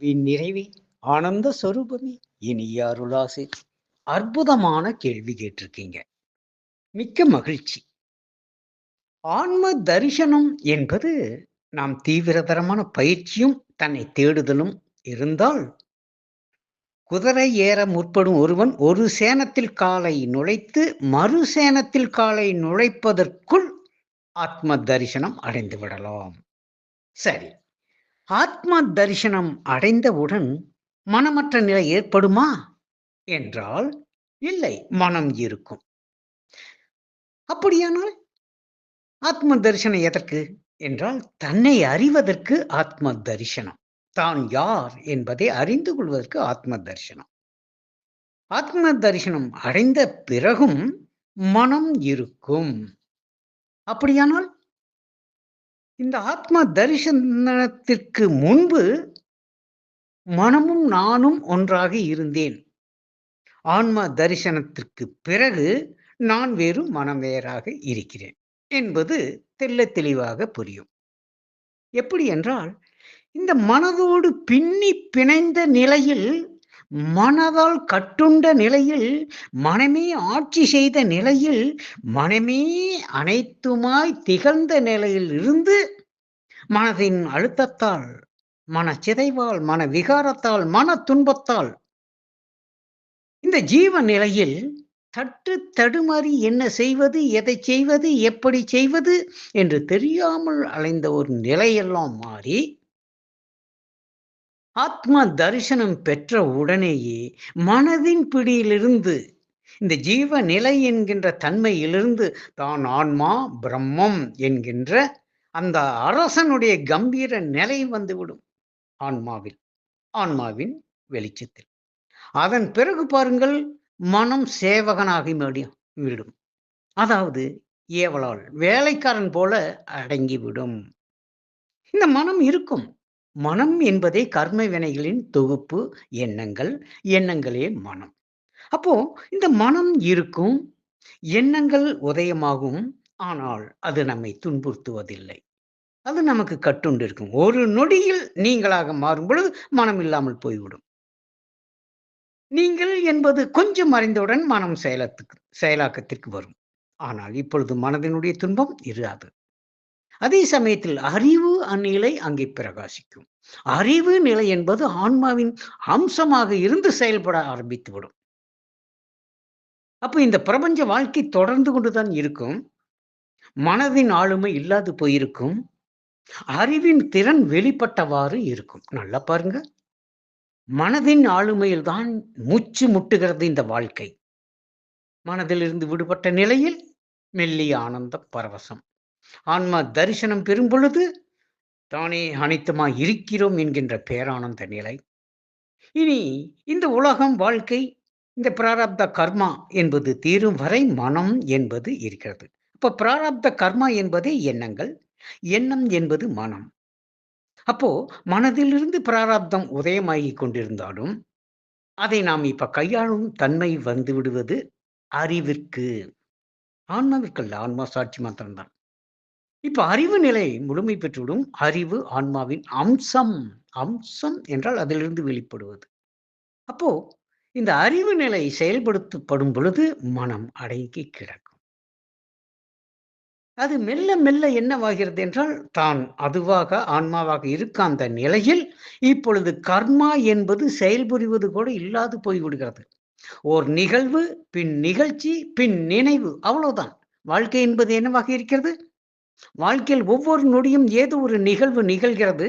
Win நிறைவே ஆனந்த சொரூபமே. இனிய அருளாசி. அற்புதமான கேள்வி கேட்டிருக்கீங்க. மிக்க மகிழ்ச்சி. ஆன்ம தரிசனம் என்பது நாம் தீவிரதரமான பயிற்சியும் தன்னை தேடுதலும் இருந்தால் குதிரை ஏற முற்படும் ஒருவன் ஒரு சேனத்தில் காலை நுழைத்து மறு சேனத்தில் காலை நுழைப்பதற்குள் ஆத்ம தரிசனம் அடைந்து விடலாம். சரி. ஆத்ம தரிசனம் அடைந்தவுடன் மனமற்ற நிலை ஏற்படுமா? என்றால் இல்லை மனம் இருக்கும். அப்படியானால் ஆத்ம தரிசனம் எதற்கு? என்றால் தன்னை அறிவதற்கு ஆத்ம தரிசனம். தான் யார் என்பதை அறிந்து கொள்வதற்கு ஆத்ம தரிசனம். ஆத்ம தரிசனம் அடைந்த பிறகும் மனம் இருக்கும். அப்படியானால் இந்த ஆத்மா தரிசனத்திற்கு முன்பு மனமும் நானும் ஒன்றாக இருந்தேன். ஆன்மா தரிசனத்திற்கு பிறகு நான் வேறு மனம் வேறாக இருக்கிறேன் என்பது தெல்ல தெளிவாக புரியும். எப்படி என்றால் இந்த மனதோடு பின்னி பிணைந்த நிலையில் மனதால் கட்டுண்ட நிலையில் மனமே ஆட்சி செய்த நிலையில் மனமே அனைத்துமாய் திகழ்ந்த நிலையில் இருந்து மனதின் அழுத்தத்தால் மன சிதைவால் மன விகாரத்தால் மன துன்பத்தால் இந்த ஜீவ நிலையில் தட்டு தடுமாறி என்ன செய்வது எதை செய்வது எப்படி செய்வது என்று தெரியாமல் அலைந்த ஒரு நிலையெல்லாம் மாறி ஆத்ம தரிசனம் பெற்ற உடனேயே மனதின் பிடியிலிருந்து இந்த ஜீவ நிலை என்கின்ற தன்மையிலிருந்து தான் ஆன்மா பிரம்மம் என்கின்ற அந்த அரசனுடைய கம்பீர நிலை வந்துவிடும். ஆன்மாவில் ஆன்மாவின் வெளிச்சத்தில். அதன் பிறகு பாருங்கள் மனம் சேவகனாகி விடும். அதாவது ஏவலால் வேலைக்காரன் போல அடங்கிவிடும். இந்த மனம் இருக்கும். மனம் என்பதே கர்ம வினைகளின் தொகுப்பு எண்ணங்கள் எண்ணங்களே மனம். அப்போ இந்த மனம் இருக்கும் எண்ணங்கள் உதயமாகும் ஆனால் அது நம்மை துன்புறுத்துவதில்லை. அது நமக்கு கட்டுண்டு இருக்கும் ஒரு நொடியில் நீங்களாக மாறும் பொழுது மனம் இல்லாமல் போய்விடும். நீங்கள் என்பது கொஞ்சம் மறைந்தவுடன் மனம் செயலத்துக்கு செயலாக்கத்திற்கு வரும். ஆனால் இப்பொழுது மனதினுடைய துன்பம் இராது. அதே சமயத்தில் அறிவு அந்நிலை அங்கே பிரகாசிக்கும். அறிவு நிலை என்பது ஆன்மாவின் அம்சமாக இருந்து செயல்பட ஆரம்பித்துவிடும். அப்போ இந்த பிரபஞ்ச வாழ்க்கை தொடர்ந்து கொண்டுதான் இருக்கும். மனதின் ஆளுமை இல்லாது போயிருக்கும். அறிவின் திறன் வெளிப்பட்டவாறு இருக்கும். நல்லா பாருங்க. மனதின் ஆளுமையில் தான் மூச்சு முட்டுகிறது இந்த வாழ்க்கை. மனதிலிருந்து விடுபட்ட நிலையில் மெல்லிய ஆனந்த பரவசம். ஆன்மா தரிசனம் பெறும் பொழுது தானே அனைத்துமாய் இருக்கிறோம் என்கின்ற பேரானந்த நிலை. இனி இந்த உலகம் வாழ்க்கை இந்த பிராரப்த கர்மா என்பது தீரும் வரை மனம் என்பது இருக்கிறது. இப்ப பிராரப்த கர்மா என்பதே எண்ணங்கள் எண்ணம் என்பது மனம். அப்போ மனதிலிருந்து பிராரப்தம் உதயமாகி கொண்டிருந்தாலும் அதை நாம் இப்ப கையாளும் தன்மை வந்து விடுவது அறிவிற்கு. ஆன்மாவிற்கல்ல ஆன்மா சாட்சி மாத்திரம்தான். இப்ப அறிவு நிலை முழுமை பெற்றுவிடும் அறிவு ஆன்மாவின் அம்சம் அம்சம் என்றால் அதிலிருந்து வெளிப்படுவது. அப்போ இந்த அறிவு நிலை செயல்படுத்தப்படும் பொழுது மனம் அடங்கி கிடக்கும். அது மெல்ல மெல்ல என்னவாகிறது என்றால் தான் அதுவாக ஆன்மாவாக இருக்க அந்த நிலையில் இப்பொழுது கர்மா என்பது செயல்புரிவது கூட இல்லாது போய்விடுகிறது. ஓர் நிகழ்வு பின் நிகழ்ச்சி பின் நினைவு அவ்வளவுதான். வாழ்க்கை என்பது என்னவாக இருக்கிறது? வாழ்க்கையில் ஒவ்வொரு நொடியும் ஏதோ ஒரு நிகழ்வு நிகழ்கிறது.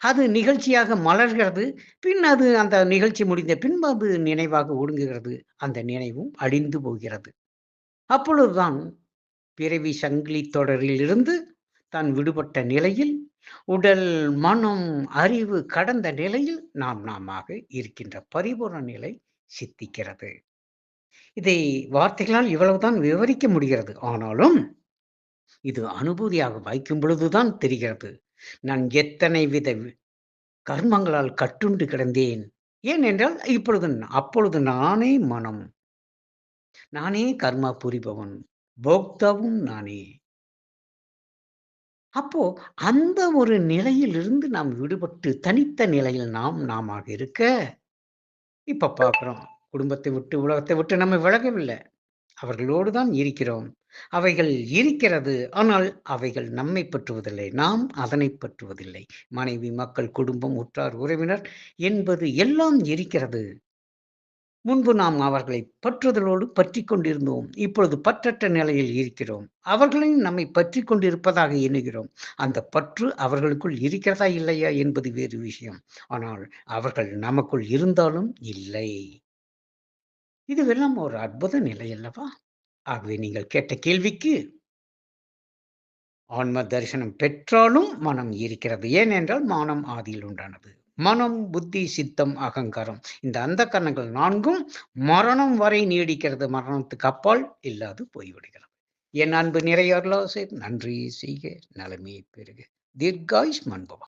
அது நிகழ்ச்சியாக மலர்கிறது. பின் அது அந்த நிகழ்ச்சி முடிந்த பின்பு அது நினைவாக ஒடுங்குகிறது. அந்த நினைவும் அழிந்து போகிறது. அப்பொழுதுதான் பிறவி சங்கிலி தொடரிலிருந்து தான் விடுபட்ட நிலையில் உடல் மனம் அறிவு கடந்த நிலையில் நாம் நாமாக இருக்கின்ற பரிபூர்ண நிலை சித்திக்கிறது. இதை வார்த்தைகளால் இவ்வளவுதான் விவரிக்க முடிகிறது. ஆனாலும் இது அனுபூதியாக வைக்கும் பொழுதுதான் தெரிகிறது. நான் எத்தனை வித கர்மங்களால் கட்டுண்டு கிடந்தேன். ஏனென்றால் இப்பொழுது அப்பொழுது நானே மனம் நானே கர்மா புரிபவன் போக்தாவும் நானே அப்போ அந்த ஒரு நிலையிலிருந்து நாம் விடுபட்டு தனித்த நிலையில் நாம் நாமாக இருக்க இப்ப பார்க்கிறோம். குடும்பத்தை விட்டு, உலகத்தை விட்டு நம்ம விலகவில்லை. அவர்களோடு தான் இருக்கிறோம். அவைகள் இருக்கிறது. ஆனால் அவைகள் நம்மை பற்றுவதில்லை. நாம் அதனை பற்றுவதில்லை. மனைவி, மக்கள், குடும்பம், உற்றார், உறவினர் என்பது எல்லாம் இருக்கிறது. முன்பு நாம் அவர்களை பற்றுதலோடு பற்றிக் கொண்டிருந்தோம். இப்பொழுது பற்றற்ற நிலையில் இருக்கிறோம். அவர்களையும் நம்மை பற்றி கொண்டிருப்பதாக எண்ணுகிறோம். அந்த பற்று அவர்களுக்குள் இருக்கிறதா இல்லையா என்பது வேறு விஷயம். ஆனால் அவர்கள் நமக்குள் இருந்தாலும் இல்லை. இதுவெல்லாம் ஒரு அற்புத நிலை அல்லவா? ஆகவே நீங்கள் கேட்ட கேள்விக்கு ஆன்ம தரிசனம் பெற்றாலும் மனம் இருக்கிறது. ஏனென்றால் மனம் ஆதியில் உண்டானது. மனம், புத்தி, சித்தம், அகங்காரம் இந்த அந்த கரணங்கள் நான்கும் மரணம் வரை நீடிக்கிறது. மரணத்துக்கு அப்பால் இல்லாது போய்விடுகிறது. என் அன்பு நிறைய நன்றி செய்க நலமே பெறுக. தீர்காயுஷ் பவ.